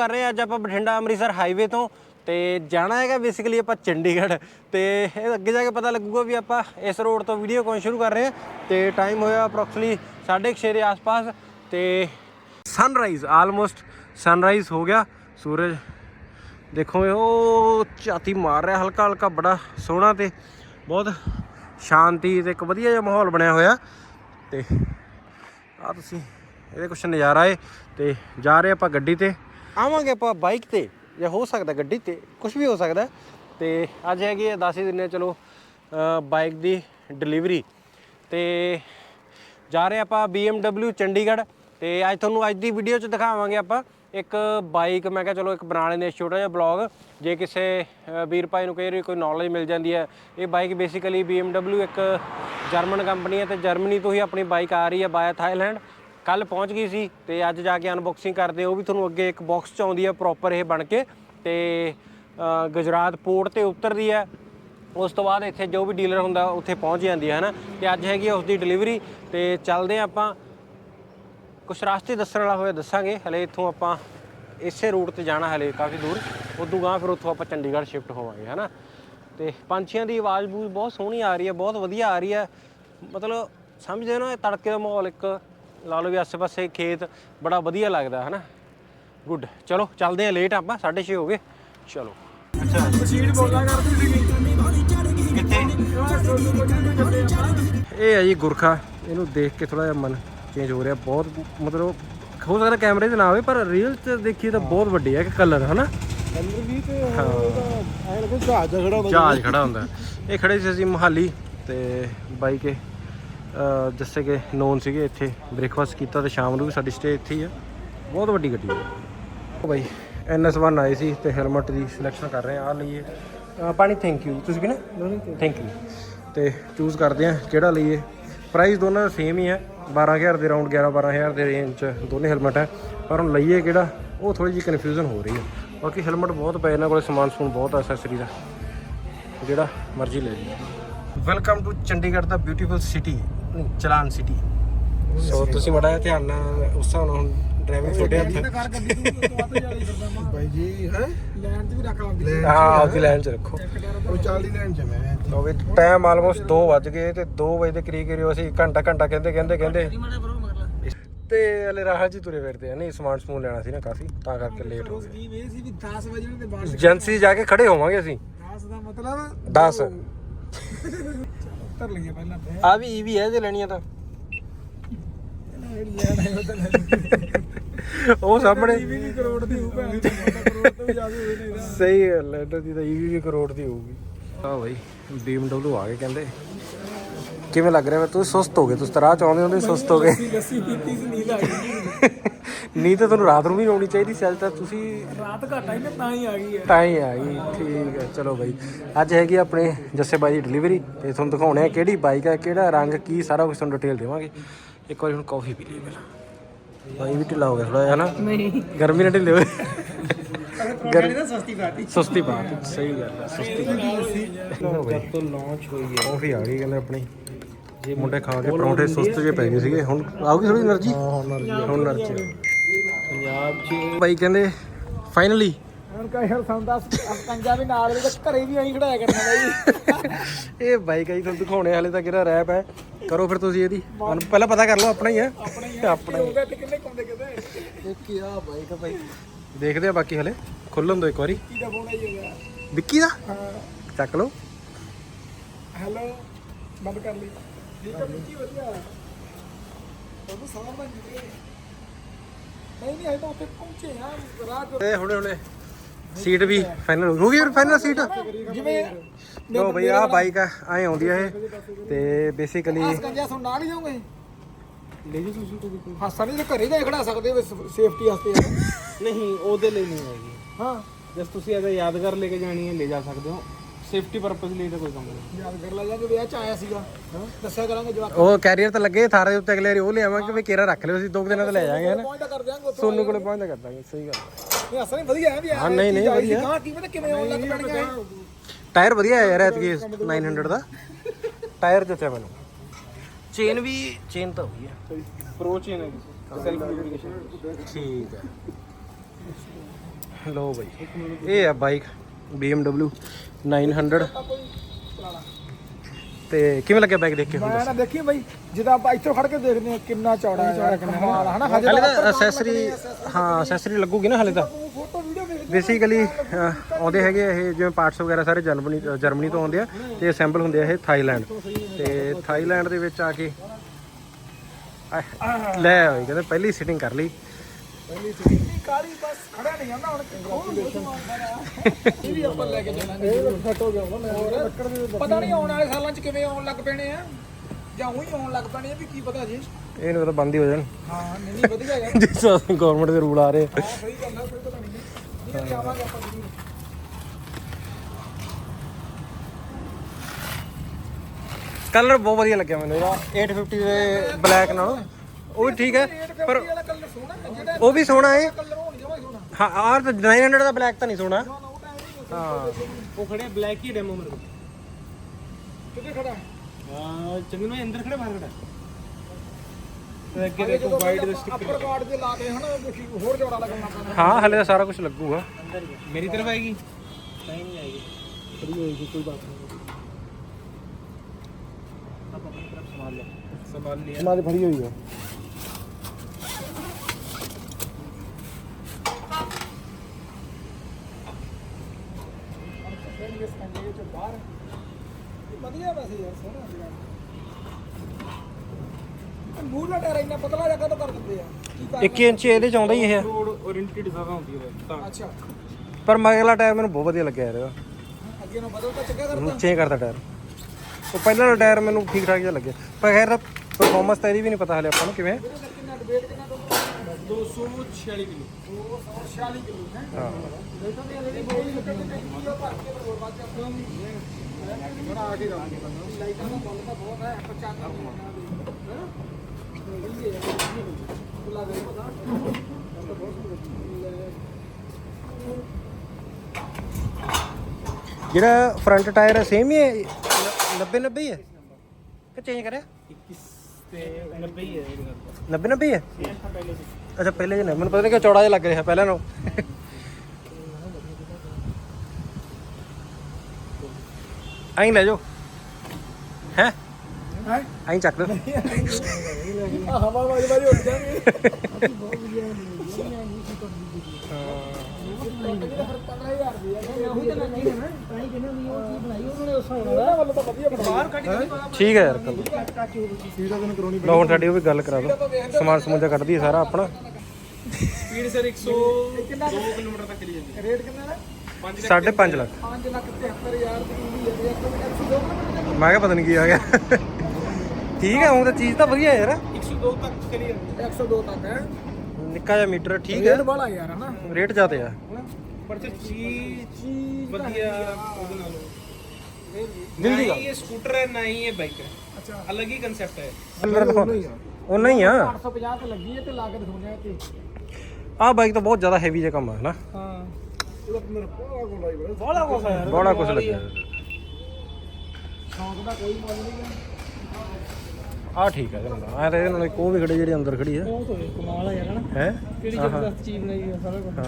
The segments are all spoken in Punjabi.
ਕਰ ਰਹੇ ਹਾਂ। ਅੱਜ ਆਪਾਂ ਬਠਿੰਡਾ ਅੰਮ੍ਰਿਤਸਰ ਹਾਈਵੇ ਤੋਂ ਤੇ ਜਾਣਾ ਹੈਗਾ ਬੇਸਿਕਲੀ ਆਪਾਂ ਚੰਡੀਗੜ੍ਹ। ਤੇ ਇਹ ਅੱਗੇ ਜਾ ਕੇ ਪਤਾ ਲੱਗੂਗਾ ਵੀ ਆਪਾਂ ਇਸ ਰੋਡ ਤੋਂ ਵੀਡੀਓ ਕੋਣ ਸ਼ੁਰੂ ਕਰ ਰਹੇ ਹਾਂ। ਤੇ ਟਾਈਮ ਹੋਇਆ ਅਪਰੋਕਸੀਮਲੀ 6:30 ਦੇ ਆਸ-ਪਾਸ। ਤੇ ਸਨਰਾਈਜ਼ ਆਲਮੋਸਟ ਸਨਰਾਈਜ਼ ਹੋ ਗਿਆ। ਸੂਰਜ ਦੇਖੋ ਇਹ ਉਹ ਝਾਤੀ ਮਾਰ ਰਿਹਾ ਹਲਕਾ ਹਲਕਾ ਬੜਾ ਸੋਹਣਾ ਤੇ ਬਹੁਤ ਸ਼ਾਂਤੀ ਤੇ ਇੱਕ ਵਧੀਆ ਜਿਹਾ ਮਾਹੌਲ ਬਣਿਆ ਹੋਇਆ। ਤੇ ਆ ਤੁਸੀਂ, ਇਹਦੇ ਕੁਛ ਨਜ਼ਾਰਾ ਏ। ਤੇ ਜਾ ਰਹੇ ਆਪਾਂ ਗੱਡੀ ਤੇ। ਆਵਾਂਗੇ ਆਪਾਂ ਬਾਈਕ ਤੇ ਜਾਂ ਹੋ ਸਕਦਾ ਗੱਡੀ ਤੇ ਕੁਝ ਵੀ ਹੋ ਸਕਦਾ। ਤੇ ਅੱਜ ਹੈਗੀ ਹੈ ਦੱਸ ਹੀ ਦਿੰਨੇ ਚਲੋ ਬਾਈਕ ਦੀ ਡਿਲੀਵਰੀ। ਤੇ ਜਾ ਰਹੇ ਆਪਾਂ BMW ਚੰਡੀਗੜ੍ਹ। ਤੇ ਅੱਜ ਤੁਹਾਨੂੰ ਅੱਜ ਦੀ ਵੀਡੀਓ 'ਚ ਦਿਖਾਵਾਂਗੇ ਆਪਾਂ ਇੱਕ ਬਾਈਕ। ਮੈਂ ਕਿਹਾ ਚਲੋ, ਇੱਕ ਬਣਾ ਲੈਂਦੇ ਹਾਂ, ਛੋਟਾ ਜਿਹਾ ਬਲੌਗ। ਜੇ ਕਿਸੇ ਵੀਰ ਭਾਈ ਨੂੰ ਕਈ ਵਾਰੀ ਕੋਈ ਨੌਲੇਜ ਮਿਲ ਜਾਂਦੀ ਹੈ, ਇਹ ਬਾਈਕ ਬੇਸਿਕਲੀ BMW ਇੱਕ ਜਰਮਨ ਕੰਪਨੀ ਹੈ ਤੇ ਜਰਮਨੀ ਤੋਂ ਹੀ ਆਪਣੀ ਬਾਈਕ ਆ ਰਹੀ ਹੈ ਬਾਇਆ ਥਾਈਲੈਂਡ ਕੱਲ ਪਹੁੰਚ ਗਈ ਸੀ ਤੇ ਅੱਜ ਜਾ ਕੇ ਅਨਬਾਕਸਿੰਗ ਕਰਦੇ ਉਹ ਵੀ ਤੁਹਾਨੂੰ ਅੱਗੇ ਇੱਕ ਬਾਕਸ ਚ ਆਉਂਦੀ ਹੈ ਪ੍ਰੋਪਰ ਇਹ ਬਣ ਕੇ। ਤੇ ਗੁਜਰਾਤ ਪੋਰਟ ਤੇ ਉਤਰਦੀ ਹੈ ਉਸ ਤੋਂ ਬਾਅਦ ਇੱਥੇ ਜੋ ਵੀ ਡੀਲਰ ਹੁੰਦਾ, ਉੱਥੇ ਪਹੁੰਚ ਜਾਂਦੀ ਹੈ ਹਨਾ? ਤੇ ਅੱਜ ਹੈਗੀ ਆ ਉਸ ਦੀ ਡਿਲੀਵਰੀ ਤੇ ਚੱਲਦੇ ਹਾਂ ਆਪਾਂ। ਕੁਛ ਰਾਸਤੇ ਦੱਸਣ ਵਾਲਾ ਹੋਇਆ, ਦੱਸਾਂਗੇ। ਹਲੇ ਇੱਥੋਂ ਆਪਾਂ ਇਸੇ ਰੂਟ ਤੇ ਜਾਣਾ ਹਲੇ ਕਾਫੀ ਦੂਰ। ਉਦੋਂ ਗਾਂ ਫਿਰ ਉੱਥੋਂ ਆਪਾਂ ਚੰਡੀਗੜ੍ਹ ਸ਼ਿਫਟ ਹੋਵਾਂਗੇ, ਹਨਾ? ਤੇ ਪੰਛੀਆਂ ਦੀ ਆਵਾਜ਼ ਬੂਜ਼ ਬਹੁਤ ਸੋਹਣੀ ਆ ਰਹੀ ਹੈ ਬਹੁਤ ਵਧੀਆ ਆ ਰਹੀ ਹੈ ਮਤਲਬ ਸਮਝਦੇ ਨਾ, ਇਹ ਤੜਕੇ ਦਾ ਮਾਹੌਲ ਇੱਕ ਲਾ ਲਓ ਵੀ ਆਸੇ-ਪਾਸੇ ਖੇਤ ਬੜਾ ਵਧੀਆ ਲੱਗਦਾ ਹਨਾ? ਗੁੱਡ ਚਲੋ ਚੱਲਦੇ ਆ ਲੇਟ ਆਪਾਂ 6:30 ਹੋ ਗਏ। ਚਲੋ। ਸੀਟ ਬੋਲਾ ਕਰਦੀ ਸੀਗੀ। ਕਿੱਥੇ? ਇਹ ਹੈ ਜੀ ਗੁਰਖਾ। ਇਹਨੂੰ ਦੇਖ ਕੇ ਥੋੜਾ ਜਿਹਾ ਮਨ ਚੇਂਜ ਹੋ ਰਿਹਾ। ਬਹੁਤ ਮਤਲਬ ਹੋ ਸਕਦਾ ਕੈਮਰੇ 'ਚ ਨਾ ਆਵੇ ਪਰ ਰੀਅਲ 'ਚ ਦੇਖੀਏ ਤਾਂ ਬਹੁਤ ਵੱਡੀ ਹੈ ਕਿ ਕਲਰ ਹਨਾ? ਕਲਰ ਵੀ ਤੇ ਐ ਲੱਗੇ ਜਹਾਜ਼ ਖੜਾ ਹੁੰਦਾ। ਜਹਾਜ਼ ਖੜਾ ਹੁੰਦਾ। ਇਹ ਖੜੇ ਸੀ ਅਸੀਂ ਮਹਾਲੀ ਤੇ ਬਾਈ ਕੇ ਕਿ ਨੋਨ ਸੀਗੇ, ਇੱਥੇ ਬ੍ਰੇਕਫਾਸਟ ਕੀਤਾ ਤੇ ਸ਼ਾਮ ਨੂੰ ਵੀ ਸਾਡੀ ਸਟੇ ਇੱਥੇ ਹੀ ਆ। ਬਹੁਤ ਵੱਡੀ ਗੱਡੀ ਹੈ ਉਹ ਬਾਈ ਐਨਐਸ1 ਆਏ ਸੀ ਤੇ ਹੈਲਮਟ ਦੀ ਸਿਲੈਕਸ਼ਨ ਕਰ ਰਹੇ ਆ ਆ ਲਈਏ। ਪਾਣੀ ਥੈਂਕ ਯੂ ਤੁਸੀਂ ਵੀ ਨਾ? ਥੈਂਕ ਯੂ ਤੇ ਚੂਜ਼ ਕਰਦੇ ਆ ਕਿਹੜਾ ਲਈਏ। ਪ੍ਰਾਈਸ ਦੋਨਾਂ ਦਾ ਸੇਮ ਹੀ ਹੈ 12000 ਦੇ ਰਾਉਂਡ 11 12000 ਦੇ ਰੇਂਜ ਚ ਦੋਨੇ ਹੈਲਮਟ ਹੈ ਪਰ ਹੁਣ ਲਈਏ ਕਿਹੜਾ, ਉਹ ਥੋੜੀ ਜਿਹੀ ਕਨਫਿਊਜ਼ਨ ਹੋ ਰਹੀ ਹੈ ਬਾਕੀ ਹੈਲਮਟ ਬਹੁਤ ਪਏ ਇਹਨਾਂ ਕੋਲੇ ਸਮਾਨ ਸਮੂਨ ਬਹੁਤ ਐਕਸੈਸਰੀ ਦਾ। ਜਿਹੜਾ ਮਰਜ਼ੀ ਲੈ ਜੀ welcome to Chandigarh the beautiful city challan city. So ਤੁਸੀਂ ਮੜਾ ਧਿਆਨ ਨਾਲ ਉਸ ਹਿਸਾਬ ਨਾਲ ਹੁਣ ਡਰਾਈਵਿੰਗ ਤੁਹਾਡੇ ਹੱਥ ਬਾਈ ਜੀ ਹੈ? ਲੈਣ ਤੇ ਵੀ ਰੱਖ ਹਾਂ ਆਪਦੀ ਲਾਈਨ 'ਚ ਰੱਖੋ। ਉਹ ਚੱਲਦੀ ਲੈਣ ਚ ਮੈਂ ਲੋ ਵੀ ਟਾਈਮ ਆਲਮੋਸਟ 2 ਵੱਜ ਗਏ ਤੇ 2 ਵਜੇ ਦੇ ਕਰੀਬ ਕਰੀਬ ਅਸੀਂ ਘੰਟਾ ਘੰਟਾ ਕਹਿੰਦੇ ਕਹਿੰਦੇ ਕਹਿੰਦੇ। ਤੇ ਹਲੇ ਰਾਹ ਜੀ ਤੁਰੇ ਫਿਰਦੇ ਆ ਨਹੀਂ ਸਮਾਨ ਸਮੂਨ ਲੈਣਾ ਸੀ ਨਾ ਕਾਫੀ ਤਾਂ ਕਰਕੇ ਲੇਟ ਹੋ ਗਏ। ਜੀ ਇਹ ਸੀ ਵੀ 10 ਵਜੇ ਤੇ ਬਾਅਦ ਏਜੰਸੀ ਜਾ ਕੇ ਖੜੇ ਹੋਵਾਂਗੇ ਅਸੀਂ। 10 ਦਾ ਮਤਲਬ 10 ਉੱਤਰ ਲਈਏ ਪਹਿਲਾਂ ਤੇ। ਆ ਵੀ ਈਵੀ ਹੈ ਜੇ ਲੈਣੀ ਆ ਤਾਂ। ਉਹ ਸਾਹਮਣੇ ਵੀ ਕਰੋੜ ਦੀ ਹੋਊ ਭੈਣ ਚੋਦ, ਕਰੋੜ ਤੋਂ ਵੀ ਜ਼ਿਆਦਾ ਹੋਵੇ ਨਹੀਂ ਸਹੀ ਗੱਲ ਹੈ ਇਹਨਾਂ ਦੀ ਤਾਂ 20 ਕਰੋੜ ਦੀ ਹੋਊਗੀ। ਆ ਬਾਈ BMW ਆ ਗਏ ਕਹਿੰਦੇ। ਕਿਵੇਂ ਲੱਗ ਰਿਹਾ ਵਾ? ਤੁਸੀਂ ਸੁਸਤ ਹੋ ਗਏ ਤੁਸੀਂ ਤਾਂ ਰਾਹ ਚ ਆਉਂਦੇ ਹੁੰਦੇ ਸੁਸਤ ਹੋ ਗਏ। ਲੱਸੀ ਲੱਸੀ ਪੀਤੀ ਸੀ ਨੀਂਦ ਆ ਗਈ। ਨਹੀਂ ਤਾਂ ਤੁਹਾਨੂੰ ਰਾਤ ਨੂੰ ਵੀ ਆਉਣੀ ਚਾਹੀਦੀ ਸੈਲ ਤਾਂ ਤੁਸੀਂ ਰਾਤ ਘਟਾ ਹੀ ਨਾ ਤਾਂ ਹੀ ਆ ਗਈ ਹੈ। ਤਾਂ ਹੀ ਆ ਗਈ ਠੀਕ ਹੈ ਚਲੋ ਬਾਈ। ਅੱਜ ਹੈਗੀ ਆਪਣੇ ਜੱਸੇ ਬਾਈ ਦੀ ਡਿਲੀਵਰੀ ਤੇ ਤੁਹਾਨੂੰ ਦਿਖਾਉਣੇ ਆ ਕਿਹੜੀ ਬਾਈਕ ਹੈ ਕਿਹੜਾ ਰੰਗ ਕੀ ਸਾਰਾ ਕੁਝ ਤੁਹਾਨੂੰ ਡਿਟੇਲ ਦੇਵਾਂਗੇ। ਇੱਕ ਵਾਰੀ ਹੁਣ ਕਾਫੀ ਪੀ ਲਈ ਪਹਿਲਾਂ। ਬਾਈ ਵੀ ਢਿੱਲਾ ਹੋ ਗਿਆ ਥੋੜਾ ਜਿਹਾ ਨਾ ਨਹੀਂ। ਗਰਮੀ ਨਾਲ ਢਿੱਲੇ ਹੋਏ। ਗਰਮੀ ਤਾਂ ਸਸਤੀ ਬਾਤ ਸਸਤੀ ਬਾਤ ਸਹੀ ਗੱਲ ਹੈ ਸਸਤੀ ਬਾਤ ਜਦ ਤੋਂ ਲਾਂਚ ਹੋਈ ਹੈ। ਕਾਫੀ ਆ ਗਈ ਕਹਿੰਦੇ ਆਪਣੀ। ਜੇ ਮੁੰਡੇ ਖਾ ਕੇ ਪਰੌਂਠੇ ਸੁਸਤ ਜੇ ਪੈ ਗਏ ਸੀਗੇ। ਹੁਣ ਆਉਗੀ ਥੋੜੀ એનર્ਜੀ ਹਾਂ ਹੁਣ એનર્ਜੀ ਪੰਜਾਬ 'ਚ। ਬਾਈ ਕਹਿੰਦੇ ਫਾਈਨਲੀ ਹੁਣ ਕਹੇ ਹਰ ਸੰਦਾ ਕੰਜਾ ਵੀ ਨਾਲ ਦੇ ਘਰੇ ਵੀ ਆਈ ਖੜਾਇਆ ਕਰਨਾ ਬਾਈ। ਇਹ ਬਾਈਕ ਆਈ ਤੁਹਾਨੂੰ ਦਿਖਾਉਣੇ ਹਾਲੇ ਤਾਂ ਕਿਹੜਾ ਰੈਪ ਹੈ। ਕਰੋ ਫਿਰ ਤੁਸੀਂ ਇਹਦੀ। ਤੁਹਾਨੂੰ ਪਹਿਲਾਂ ਪਤਾ ਕਰ ਲਓ ਆਪਣਾ ਹੀ ਹੈ। ਆਪਣਾ ਹੀ ਤੇ ਕਿੰਨੇ ਕੰਦੇ ਕਿਤੇ? ਇਹ ਕੀ ਆ ਬਾਈਕ ਬਾਈ। ਦੇਖਦੇ ਆ ਬਾਕੀ ਹਲੇ। ਖੁੱਲਣ ਦੋ ਇੱਕ ਵਾਰੀ। ਕੀ ਦਾ ਫੋਨ ਆਈ ਹੋਇਆ ਵਿੱਕੀ ਦਾ? ਹਾਂ। ਚੱਕ ਲਓ। ਹੈਲੋ ਬੰਦ ਕਰ ਲਈ। ਠੀਕ ਹੈ ਵਿੱਕੀ ਵਧੀਆ। ਤੁਹਾਨੂੰ ਸਾਹ ਬਣ ਜੂਗੇ ਨਹੀਂ ਨਹੀਂ ਹਜੇ ਤਾਂ ਉੱਥੇ ਪਹੁੰਚੇ ਆ ਰਾਹ ਚ ਇਹ ਹੁਣੇ ਹੁਣੇ ਸੀਟ ਵੀ ਫਾਈਨਲ ਹੋ ਗਈ। ਫਿਰ ਫਾਈਨਲ ਸੀਟ? ਜਿਵੇਂ ਲੋ ਬਈ ਆ ਬਾਈਕ ਆ ਐ ਆਉਂਦੀ ਆ ਇਹ। ਤੇ ਬੇਸਿਕਲੀ ਆਸ ਕੰਜਾ ਸੁਣ ਨਾਲ ਹੀ ਜਾਓਗੇ? ਲੈ ਜੀ ਤੁਸੀਂ ਕੋਈ ਹਾਸਾ ਨਹੀਂ ਤੇ ਘਰੇ ਜਾ ਖੜਾ ਸਕਦੇ ਹੋ ਸੇਫਟੀ ਵਾਸਤੇ ਨਹੀਂ ਉਹਦੇ ਲਈ ਨਹੀਂ ਹੈਗੀ। ਹਾਂ। ਜਸ ਤੁਸੀਂ ਅਗਰ ਯਾਦਗਾਰ ਲੈ ਕੇ ਜਾਣੀ ਹੈ ਲੈ ਜਾ ਸਕਦੇ ਹੋ। ਸੇਫਟੀ ਪਰਪਸ ਲਈ ਤਾਂ ਕੋਈ ਕੰਮ ਨਹੀਂ। ਯਾਦ ਕਰ ਲੈ ਜਾਂਗੇ ਵਿਆਹ ਚ ਆਇਆ ਸੀਗਾ। ਦੱਸਿਆ ਕਰਾਂਗੇ ਜਵਾਕ। ਉਹ ਕੈਰੀਅਰ ਤਾਂ ਲੱਗੇ ਥਾਰੇ ਉੱਤੇ ਅਗਲੇ ਵਾਰੀ ਉਹ ਲਿਆਵਾਂਗੇ ਵੀ ਕੇਰਾ ਰੱਖ ਲਿਓ ਅਸੀਂ ਦੋ ਕੁ ਦਿਨਾਂ ਤੇ ਲੈ ਜਾਾਂਗੇ ਹਨਾ? ਪਹੁੰਚਦਾ ਕਰ ਦਿਆਂਗੇ ਉੱਥੇ ਸੋਨੂੰ ਕੋਲੇ ਪਹੁੰਚਦਾ ਕਰ ਦਾਂਗੇ ਸਹੀ ਗੱਲ। ਇਹ ਹਾਸਾ ਨਹੀਂ ਵਧੀਆ ਹੈ ਵੀ ਹਾਂ, ਨਹੀਂ, ਨਹੀਂ, ਵਧੀਆ। ਹਾਂ ਕੀ ਪਤਾ ਕਿਵੇਂ ਆਉਣ ਲੱਗ ਪੈਣਗੇ ਟਾਇਰ ਵਧੀਆ ਹੈ ਯਾਰ ਐਤਕੀ 900 ਦਾ। ਟਾਇਰ ਜੱਚਿਆ ਮੈਨੂੰ। ਚੇਨ ਵੀ ਚੇਨ ਤਾਂ ਹੋਈ ਹੈ ਅਪਰੋਚ ਹੀ ਸੈਲਫ ਲੁਬਰੀਕੇਸ਼ਨ ਠੀਕ ਹੈ। ਲੋ ਬਾਈ। ਇਹ ਆ ਬਾਈਕ BMW 900 ਤੇ ਕਿਵੇਂ ਲੱਗਿਆ ਬਾਈਕ ਦੇਖ ਕੇ ਹੁਣ ਮੈਂ ਨਾ ਦੇਖੀ ਬਈ ਜਿੱਦਾਂ ਆਪਾਂ ਇੱਥੋਂ ਖੜ ਕੇ ਦੇਖਦੇ ਹਾਂ ਕਿੰਨਾ ਚੌੜਾ ਹੈ ਕਮਾਲ ਹਨਾ? ਹਜੇ ਹਲੇ ਤਾਂ ਅਸੈਸਰੀ ਹਾਂ ਅਸੈਸਰੀ ਲੱਗੂਗੀ ਨਾ ਹਲੇ ਤਾਂ। ਫੋਟੋ ਵੀਡੀਓ ਦੇਖ ਬੇਸਿਕਲੀ ਆਉਂਦੇ ਹੈਗੇ ਇਹ ਜਿਵੇਂ ਪਾਰਟਸ ਵਗੈਰਾ ਸਾਰੇ ਜਰਮਨੀ ਜਰਮਨੀ ਤੋਂ ਆਉਂਦੇ ਆ ਤੇ ਅਸੈਂਬਲ ਹੁੰਦੇ ਆ ਇਹ ਥਾਈਲੈਂਡ ਤੇ ਥਾਈਲੈਂਡ ਦੇ ਵਿੱਚ ਆ ਕੇ ਲੈ ਆਏ ਕਹਿੰਦੇ ਪਹਿਲੀ ਸਿਟਿੰਗ ਕਰ ਲਈ। ਪਹਿਲੀ ਤੇ ਕਾਲੀ ਬਸ ਖੜਾ ਨਹੀਂ ਆਉਂਦਾ ਹੁਣ ਕੰਗਰੈਚੁਲੇਸ਼ਨ ਇਹ ਵੀ ਆਪਾਂ ਲੈ ਕੇ ਚੱਲਾਂਗੇ ਇਹ ਫਟ ਹੋ ਗਿਆ ਹੋਰ ਪਤਾ ਨਹੀਂ ਆਉਣ ਵਾਲੇ ਸਾਲਾਂ 'ਚ ਕਿਵੇਂ ਆਉਣ ਲੱਗ ਪੈਣੇ ਆ। ਜਾਂ ਉਹੀ ਆਉਣ ਲੱਗ ਪੈਣੇ ਆ ਵੀ ਕੀ ਪਤਾ ਜੀ। ਇਹ ਨੂੰ ਤਾਂ ਬੰਦ ਹੀ ਹੋ ਜਾਣ। ਹਾਂ ਨਹੀਂ ਨਹੀਂ ਵਧੀਆ ਯਾਰ ਜਿਸ ਤਰ੍ਹਾਂ ਗਵਰਨਮੈਂਟ ਦੇ ਰੂਲ ਆ ਰਹੇ ਆ। ਹਾਂ ਸਹੀ ਗੱਲ ਆ ਕੋਈ ਪਤਾ ਨਹੀਂ। ਜੀ ਇਹ ਆਵਾਂਗੇ ਆਪਾਂ ਜ਼ਰੂਰ। ਕਲਰ ਬਹੁਤ ਵਧੀਆ ਲੱਗਿਆ ਮੈਨੂੰ ਇਹਦਾ। 850 ਦੇ ਬਲੈਕ ਨਾਲ। ਉਹ ਠੀਕ ਹੈ ਪਰ ਇਹ ਵਾਲਾ ਕਲਰ ਸੋਹਣਾ ਹੈ, ਜਿਹੜਾ ਉਹ ਵੀ ਸੋਹਣਾ ਹੈ। ਕਲਰ ਨਹੀਂ ਜਮਾ ਹੀ ਸੋਹਣਾ ਹਾਂ ਆਰ ਤਾਂ 900 ਦਾ ਬਲੈਕ ਤਾਂ ਨਹੀਂ ਸੋਹਣਾ। ਨਾ ਉਹ ਤਾਂ ਐਵੇਂ ਹੀ ਹਾਂ ਉਹ ਖੜੇ ਬਲੈਕ ਹੀ ਡੈਮੋ ਮੇਰੇ ਕੋਲ। ਕਿੱਥੇ ਖੜਾ? ਹੈ ਹਾਂ ਚੰਗੇ ਨੂੰ ਅੰਦਰ ਖੜੇ ਬਾਹਰ ਖੜਾ। ਤੇ ਅੱਗੇ ਅੱਗੇ ਦੇਖੋ ਜਦੋਂ ਵਾਈਟ ਦੇ ਸਟicker ਅੱਪਰ ਕਾਰਡ ਦੇ ਲਾ ਕੇ ਹਨਾ ਦੇਖੀ ਹੋਰ ਜੋੜਾ ਲੱਗਣਾ ਪੈਣਾ ਹਾਂ ਹਲੇ ਤਾਂ ਸਾਰਾ ਕੁਝ ਲੱਗੂਗਾ। ਮੇਰੀ ਤਰਫ ਆਏਗੀ? ਨਹੀਂ ਨਹੀਂ ਆਏਗੀ। ਫਰੀ ਹੋਏਗੀ ਕੋਈ ਬਾਤ ਨਹੀਂ। ਸੰਭਾਲ ਲਿਆ। ਮਾਦੀ ਫੜੀ ਹੋਈ ਹੈ ਫਿਰ ਇਸ ਕੰਡੇ ਚ ਬਾਹਰ। ਇਹ ਵਧੀਆ ਵੈਸੇ ਯਾਰ ਸੋਹਣਾ ਸੀਗਾ। ਮੂਲਾ ਟਾਇਰ ਇੰਨਾ ਪਤਲਾ ਜਿਹਾ ਕਦੋਂ ਕਰ ਦਿੰਦੇ ਆ? ਕੀ ਕਰ 1 ਇੰਚ ਇਹਦੇ ਚ ਆਉਂਦਾ ਹੀ ਇਹ। ਹੈ ਰੋਡ ਓਰੀਐਂਟਡ ਜ਼ਿਆਦਾ ਹੁੰਦੀ ਹੈ ਤਾਂ। ਅੱਛਾ। ਪਰ ਮਗਲਾ ਟਾਇਰ ਮੈਨੂੰ ਬਹੁਤ ਵਧੀਆ ਲੱਗਿਆ ਇਹਦਾ। ਅੱਗੇ ਨੂੰ ਬਦਲ ਤਾਂ ਚੱਕਿਆ ਕਰਦਾ। ਚੇਂਜ ਕਰਦਾ ਟਾਇਰ। ਉਹ ਪਹਿਲਾਂ ਵਾਲਾ ਟਾਇਰ ਮੈਨੂੰ ਠੀਕ ਠਾਕ ਜਿਹਾ ਲੱਗਿਆ। ਪਰ ਖੈਰ ਪਰਫਾਰਮੈਂਸ ਤਾਂ ਇਹਦੀ ਵੀ ਨਹੀਂ ਪਤਾ ਹਲੇ ਆਪਾਂ ਨੂੰ ਕਿਵੇਂ। ਹੈ। ਕਿੰਨਾ ਡਿਬੇਟ ਕਿੰਨਾ ਤੋਂ 246 ਕਿਲੋ। 246 ਕਿਲੋ ਹੈ। ਹਾਂ। ਦੇਖੋ ਤੇ ਜਿਹੜੀ ਬੋਲੀ ਲੱਗਣ ਦੀ ਟੈਂਕੀ ਆ ਭਰ ਕੇ ਹੋਰ ਬਾਅਦ ਚ ਆਪਾਂ ਬੜਾ ਆ ਕੇ ਰਾਂਗੇ ਲਾਈਟਾਂ ਦਾ ਮੁੱਲ ਤਾਂ ਬਹੁਤ ਹੈ 95 ਹੈ। ਬੁਲਾ ਦੇ ਪਤਾ ਜਿਹੜਾ ਫਰੰਟ ਟਾਇਰ ਹੈ ਸੇਮ ਹੀ। ਹੈ 90 90 ਹੀ? ਹੈ ਕਿ ਚੇਂਜ ਕਰਿਆ? 21 ਤੇ 90 ਹੀ ਹੈ ਇਹ ਗੱਲ 90 90 ਹੈ ਪਹਿਲੇ ਅੱਛਾ ਪਹਿਲੇ ਜਿਹਨੇ ਮੈਨੂੰ ਪਤਾ ਨਹੀਂ ਕਿ ਚੌੜਾ ਜਿਹਾ ਲੱਗ ਰਿਹਾ ਪਹਿਲਾਂ ਨੂੰ ਆਈ ਲੈ ਜਾਓ। ਹੈ? ਹੈ? ਆਈ ਚੱਕ ਲਓ। ਹਵਾ ਵਾਲੀ ਵਾਲੀ ਉੱਡ ਜਾਣਗੇ ਠੀਕ ਹੈ ਯਾਰ ਕੱਲ ਲਓ। ਹੁਣ ਸਾਡੀ ਉਹ ਵੀ ਗੱਲ ਕਰਾ ਦਿਓ। ਸਮਾਨ ਸਮੂਨ ਜਿਹਾ ਕੱਢਦੀ ਸਾਰਾ ਆਪਣਾ। ਸਪੀਡ ਸਰ 102 ਕਿਲੋਮੀਟਰ ਤੱਕ ਚਲੀ ਜਾਂਦੀ ਰੇਟ ਕਿੰਨਾ ਹੈ ਹੈ 5.5 ਲੱਖ। 5 ਲੱਖ 73000 ਦੀ ਹੁੰਦੀ ਹੈ ਇੱਕ ਮਿੰਟ 102 ਕਿਲੋਮੀਟਰ ਮੈਂ ਕਿਹਾ ਪਤਾ ਨਹੀਂ ਕੀ ਆ ਗਿਆ। ਠੀਕ ਹੈ ਹੁਣ ਤਾਂ ਚੀਜ਼ ਤਾਂ ਵਧੀਆ ਯਾਰ। 102 ਤੱਕ ਚਲੀ ਜਾਂਦੀ 102 ਤੱਕ ਹੈ। ਨਿੱਕਾ ਜਿਹਾ ਮੀਟਰ ਠੀਕ ਹੈ। ਰੇਟ ਵਾਲਾ ਯਾਰ ਹਨਾ ਰੇਟ ਜ਼ਿਆਦਾ ਆ। ਪਰ ਤੇ ਚੀਜ਼ ਵਧੀਆ ਉਹਦੇ ਨਾਲੋਂ। ਗੱਲ ਹੀ ਇਹ ਸਕੂਟਰ ਹੈ ਨਾ ਹੀ ਇਹ ਬਾਈਕ ਹੈ। ਅੱਛਾ। ਅਲੱਗ ਹੀ ਕੰਸੈਪਟ ਹੈ। ਕਲਰ ਦਿਖਾਓ ਉਹ ਨਹੀਂ ਆ। 850 ਤੇ ਲੱਗੀ ਹੈ ਤੇ ਲਾ ਕੇ ਦਿਖਾਉਂਦੇ ਆ ਤੇ ਆਹ ਬਾਈਕ ਤਾਂ ਬਹੁਤ ਜ਼ਿਆਦਾ ਹੈਵੀ ਜਿਹਾ ਕੰਮ ਹੈ ਨਾ ਹਾਂ ਬੜਾ ਕੋਲ ਯਾਰ ਬੜਾ ਕੁਝ ਲੱਗਿਆ। ਸ਼ੌਂਕ ਦਾ ਕੋਈ ਮੁੱਲ ਨਹੀਂ ਹੈ ਆ ਠੀਕ ਹੈ ਨਾਲ ਆ ਇਹਦੇ ਨਾਲ ਉਹ ਵੀ ਖੜੀ ਜਿਹੜੀ ਅੰਦਰ ਖੜੀ ਹੈ ਉਹ ਤੋਂ ਕਮਾਲ ਆ ਯਾਰ ਹਨਾ? ਹੈ? ਕਿਹੜੀ ਜ਼ਬਰਦਸਤ ਚੀਜ਼ ਬਣਾਈ ਹੈ ਸਾਰਾ ਕੁਝ ਹਾਂ।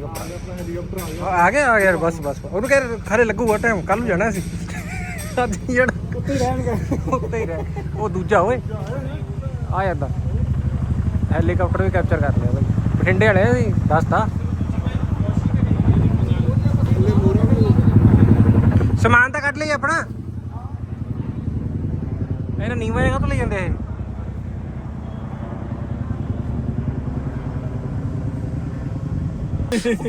ਆਪਣਾ ਹੈਲੀਕਾਪਟਰ। ਆ ਗਿਆ। ਆ ਗਿਆ ਬਸ ਬਸ। ਉਹਨੂੰ ਕਹਿ ਖਰੇ ਲੱਗੂਗਾ ਟਾਈਮ ਕੱਲ ਨੂੰ ਜਾਣਾ ਸੀ ਅੱਜ ਜਿਹੜਾ ਉੱਤੇ ਹੀ ਰਹਿਣਗੇ ਉੱਤੇ ਹੀ ਰਹਿ। ਉਹ ਦੂਜਾ ਓਏ। ਆ ਜਾਂਦਾ। ਹੈਲੀਕਾਪਟਰ ਵੀ ਕੈਪਚਰ ਕਰ ਲਿਆ ਬਾਈ। ਬਠਿੰਡੇ ਵਾਲੇ ਸੀ ਦੱਸਤਾ ਸਮਾਨ ਤਾਂ ਕੱਢ ਲਈ ਆਪਣਾ। ਇਹਨਾਂ ਨੀਵਾਂ ਜਗ੍ਹਾ ਤੋਂ ਲਈ ਜਾਂਦੇ ਇਹ।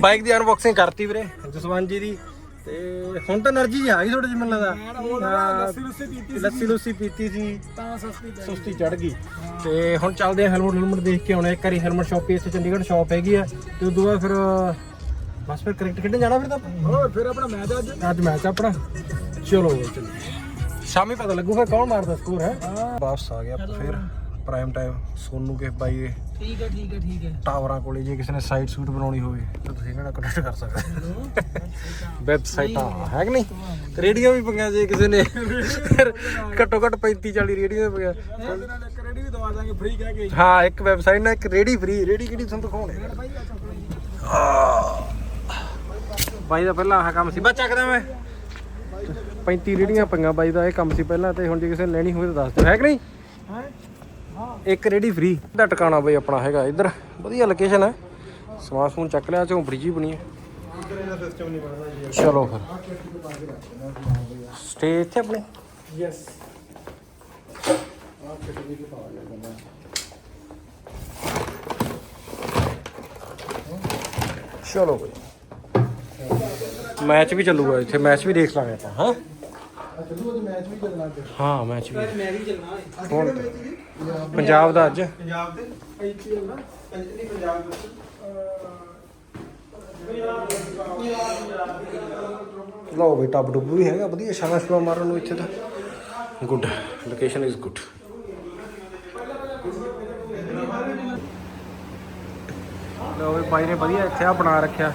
ਬਾਈਕ ਦੀ ਅਨਬਾਕਸਿੰਗ ਕਰਤੀ ਵੀਰੇ। ਜਸਵੰਤ ਜੀ ਦੀ ਤੇ ਹੁਣ ਤਾਂ એનર્ਜੀ ਆ ਗਈ ਥੋੜੀ ਜਿਹੀ ਮੈਨੂੰ ਲੱਗਦਾ। ਲੱਸੀ ਲੱਸੀ ਪੀਤੀ ਸੀ। ਤਾਂ ਸਸਤੀ ਪੈ ਚੜ ਗਈ। ਤੇ ਹੁਣ ਚੱਲਦੇ ਆ ਹੈਲਮਟ ਹੈਲਮਟ ਦੇਖ ਕੇ ਆਉਣੇ। ਘਰੀ ਹੈਲਮਟ ਸ਼ਾਪ ਇੱਥੇ ਚੰਡੀਗੜ੍ਹ ਸ਼ਾਪ ਹੈਗੀ ਆ। ਤੇ ਉਦੋਂ ਬਾਅਦ ਫਿਰ ਬਸ ਫਿਰ ਕ੍ਰਿਕਟ ਖੇਡਣ ਜਾਣਾ ਫਿਰ ਤਾਂ ਹੋਰ ਫਿਰ ਆਪਣਾ ਮੈਚ ਅੱਜ? ਅੱਜ ਮੈਚ ਆ ਆਪਣਾ। ਚਲੋ ਚਲੋ। ਸ਼ਾਮੀ ਪਤਾ ਲੱਗੂ ਫਿਰ ਕੌਣ ਮਾਰਦਾ ਸਕੋਰ ਹੈ। ਵਾਪਸ ਆ ਗਿਆ ਫਿਰ। ਪ੍ਰਾਈਮ ਟਾਈਮ ਸੋਨੂ ਕੇ ਬਾਈ ਦੇ ਠੀਕ ਹੈ ਠੀਕ ਹੈ ਠੀਕ ਹੈ। ਟਾਵਰਾਂ ਕੋਲੇ ਜੇ ਕਿਸੇ ਨੇ ਸਾਈਟ ਸੂਟ ਬਣਾਉਣੀ ਹੋਵੇ ਤਾਂ ਤੁਸੀਂ ਇਹਨਾਂ ਨਾਲ ਕੰਟੈਕਟ ਕਰ ਸਕਦੇ ਹੋ। ਵੈਬਸਾਈਟਾਂ ਹੈ ਕਿ ਨਹੀਂ? ਰੇਡੀਓ ਵੀ ਪਈਆਂ ਜੇ ਕਿਸੇ ਨੇ। ਘੱਟੋ ਘੱਟ 35 40 ਰੇਡੀਓ ਪਈਆਂ। ਇਹਦੇ ਨਾਲ ਇੱਕ ਰੇੜੀ ਵੀ ਦਵਾ ਦਾਂਗੇ ਫ੍ਰੀ ਕਹਿ ਕੇ। ਹਾਂ ਇੱਕ ਵੈਬਸਾਈਟ ਨਾਲ ਇੱਕ ਰੇਡੀ ਫ੍ਰੀ ਰੇਡੀ ਕਿਹੜੀ ਤੁਹਾਨੂੰ ਦਿਖਾਉਣੇ? ਬਾਈ ਦਾ ਪਹਿਲਾਂ ਆਹ ਕੰਮ ਸੀ ਬਸ ਚੱਕਦਾ ਮੈਂ। 35 ਰੇੜੀਆਂ ਪਈਆਂ ਬਾਈ ਦਾ ਇਹ ਕੰਮ ਸੀ ਪਹਿਲਾਂ ਤੇ ਹੁਣ ਜੇ ਕਿਸੇ ਨੇ ਲੈਣੀ ਹੋਵੇ ਤਾਂ ਦੱਸ ਦਿਓ ਹੈ ਕਿ ਨਹੀਂ? ਹੈ? ਇੱਕ ਰੇੜੀ ਫ੍ਰੀ ਦਾ ਟਿਕਾਣਾ ਬਈ ਆਪਣਾ ਹੈਗਾ ਇੱਧਰ। ਵਧੀਆ ਲੋਕੇਸ਼ਨ ਹੈ। ਸਮਾਨ ਸਮੂਨ ਚੱਕ ਲਿਆ ਝੋਂਪੜੀ ਜੀ ਬਣੀ ਹੈ। ਚਲੋ ਫਿਰ। ਸਟੇ ਇੱਥੇ ਆਪਣੇ? ਯੈਸ ਚਲੋ ਬਈ। ਮੈਚ ਵੀ ਚੱਲੂਗਾ ਇੱਥੇ। ਮੈਚ ਵੀ ਦੇਖ ਲਾਂਗੇ ਆਪਾਂ ਹਾਂ? ਹਾਂ ਮੈਚ ਵੀ। ਮੈਂ ਵੀ ਚੱਲਣਾ ਹੁਣ ਪੰਜਾਬ ਦਾ ਅੱਜ। ਪੰਜਾਬ ਦੇ। ਆਈਪੀਐਲ ਨਾ ਨਹੀਂ ਪੰਜਾਬ ਦੇ। ਲਓ ਬਈ ਟੱਬ ਡੁੱਬ ਵੀ ਹੈਗਾ। ਵਧੀਆ ਸ਼ਾਮਾ ਸ਼ੁਮਾ ਮਾਰਨ ਨੂੰ ਇੱਥੇ ਤਾਂ। ਗੁੱਡ ਲੋਕੇਸ਼ਨ ਇਜ਼ ਗੁੱਡ ਲਓ ਬਈ ਬਾਈ ਨੇ ਵਧੀਆ ਇੱਥੇ ਆ ਬਣਾ ਰੱਖਿਆ।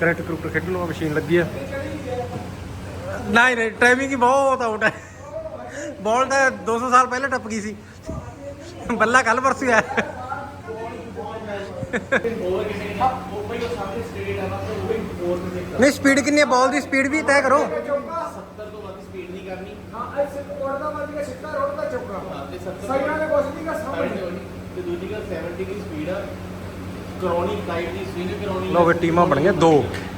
ਕ੍ਰਿਕਟ ਕ੍ਰਿਕਟ ਖੇਡਣ ਨੂੰ ਮਸ਼ੀਨ ਲੱਗੀ ਆ। ਨਹੀਂ ਨਹੀਂ ਟਾਈਮਿੰਗ ਹੀ ਬਹੁਤ ਆਊਟ ਹੈ। ਬਾਲ ਤਾਂ 200 ਸਾਲ ਪਹਿਲਾਂ ਟੱਪ ਗਈ ਸੀ। ਬੱਲਾ ਕੱਲ ਪਰਸੋਂ ਆਇਆ। ਨਹੀਂ ਸਪੀਡ ਕਿੰਨੀ ਹੈ? ਬਾਲ ਦੀ ਸਪੀਡ ਵੀ ਤੈਅ ਕਰੋ। ਹਾਂ ਐਸੇ ਕੋੜ ਦਾ ਮੱਝ ਕੇ ਸਿੱਧਾ ਰੋਡ ਦਾ ਚੌਕਾ ਸਾਈਡਾਂ ਦੇ ਕੁਛ ਨਹੀਂ ਗਾ ਸਾਹਮਣੇ ਤੇ ਦੂਜੀ ਗੱਲ 70 ਦੀ ਸਪੀਡ ਆ ਕਰਾਉਣੀ ਫਲਾਈਟ ਦੀ ਸਵਿੰਗ ਕਰਾਉਣੀ ਵੀ ਟੀਮਾਂ ਦੋ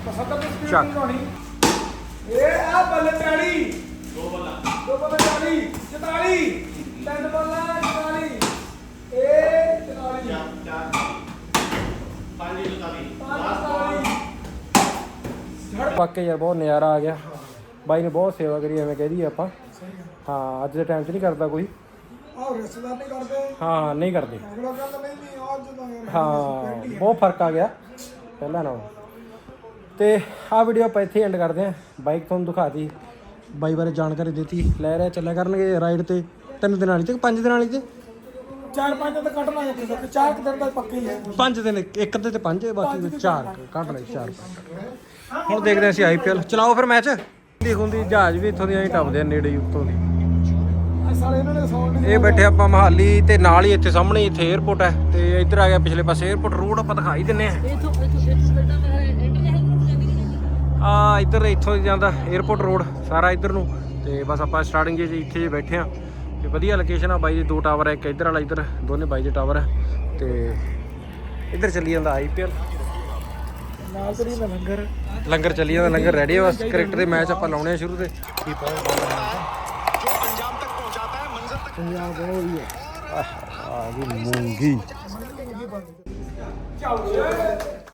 70 ਦੀ। ਸਪੀਡ ਚੱਕ। ਨਹੀਂ ਹੋਣੀ ਇਹ ਆ ਬੱਲੇ 40 ਦੋ ਬੱਲਾ। ਦੋ ਬੱਲਾ 40 44 ਤਿੰਨ ਬੱਲਾ 44 ਇਹ 44 ਪੰਜ ਦੀ ਤਾਲੀ ਪੰਜ 44 ਵਾਕਈ ਯਾਰ ਬਹੁਤ ਨਜ਼ਾਰਾ ਆ ਗਿਆ। ਬਾਈ ਨੇ ਬਹੁਤ ਸੇਵਾ ਕਰੀ ਐਵੇਂ ਕਹਿ ਦਈਏ ਆਪਾਂ। ਹਾਂ ਅੱਜ ਦੇ ਟਾਈਮ 'ਚ ਨਹੀਂ ਕਰਦਾ ਕੋਈ। ਆਹ ਰਿਸ਼ਤੇਦਾਰ ਨਹੀਂ ਕਰਦੇ। ਹਾਂ ਨਹੀਂ ਕਰਦੇ। ਹਾਂ ਬਹੁਤ ਫ਼ਰਕ ਆ ਗਿਆ। ਪਹਿਲਾਂ ਨਾਲੋਂ। ਤੇ ਆਹ ਵੀਡੀਓ ਆਪਾਂ ਇੱਥੇ ਐਂਡ ਕਰਦੇ ਆਂ ਬਾਈਕ ਤੁਹਾਨੂੰ ਦਿਖਾਤੀ। ਬਾਈ ਬਾਰੇ ਜਾਣਕਾਰੀ ਦਿੱਤੀ। ਲੈ ਰਿਹਾ ਚੱਲਿਆ ਕਰਨਗੇ ਰਾਈਡ ਤੇ। ਤਿੰਨ ਦਿਨਾਂ ਵਾਲੀ ਤੇ ਪੰਜ ਦਿਨਾਂ ਵਾਲੀ ਤੇ? ਚਾਰ ਪੰਜ ਤਾਂ ਕੱਢ ਲਾਂਗੇ ਤੇ ਚਾਰ ਕੁ ਦਿਨ ਤਾਂ ਪੱਕੇ ਹੀ ਹੈ ਪੰਜ ਦਿਨ ਇੱਕ ਤੇ ਤੇ ਪੰਜ ਬਾਕੀ ਚਾਰ ਕੁ। ਕੱਢ ਚਾਰ ਹੁਣ ਦੇਖਦੇ ਹਾਂ ਅਸੀਂ ਆਈਪੀਐਲ ਚਲਾਓ ਫਿਰ ਮੈਚ ਦੀ ਹੁੰਦੀ ਜਹਾਜ਼ ਵੀ ਇੱਥੋਂ ਦੀ ਐਂ ਟੱਪਦੇ ਆ ਨੇੜੇ ਹੀ ਉੱਤੋਂ ਦੀ। ਇਹ ਬੈਠੇ ਆਪਾਂ ਮਹਾਲੀ ਤੇ ਨਾਲ ਹੀ ਇੱਥੇ ਸਾਹਮਣੇ ਇੱਥੇ 에어ਪੋਰਟ ਹੈ। ਤੇ ਇੱਧਰ ਆ ਗਿਆ ਪਿਛਲੇ ਪਾਸੇ। 에어ਪੋਰਟ ਰੋਡ ਆਪਾਂ ਦਿਖਾਈ ਦਿੰਨੇ ਆ ਆ ਇੱਧਰ ਇੱਥੋਂ ਜਾਂਦਾ 에어ਪੋਰਟ ਰੋਡ ਸਾਰਾ ਇੱਧਰ ਨੂੰ। ਤੇ ਬਸ ਆਪਾਂ ਸਟਾਰਟਿੰਗ ਜੇ ਇੱਥੇ ਜੇ ਬੈਠੇ ਆ ਤੇ ਵਧੀਆ ਲੋਕੇਸ਼ਨ ਆ ਬਾਈ ਦੇ ਦੋ ਟਾਵਰ ਆ, ਇੱਕ ਇੱਧਰ ਵਾਲਾ ਇੱਧਰ, ਦੋਨੇ ਬਾਈ ਦੇ ਟਾਵਰ ਆ। ਤੇ ਇੱਧਰ ਚੱਲੀ ਜਾਂਦਾ ਆਈਪੀਐਲ ਨਾਲ ਤੇ ਨਹੀਂ ਲੰਗਰ ਲੰਗਰ ਚੱਲੀ ਜਾਂਦਾ, ਲੰਗਰ ਰੈਡੀ ਆ ਬਸ। ਕ੍ਰਿਕਟ ਦੇ ਮੈਚ ਆਪਾਂ ਲਾਉਣੇ ਆ ਸ਼ੁਰੂ ਤੇ। ਪੰਜਾਬ ਉਹ ਹੀ ਹੈ ਆ ਗਈ ਮੂੰਗੀ।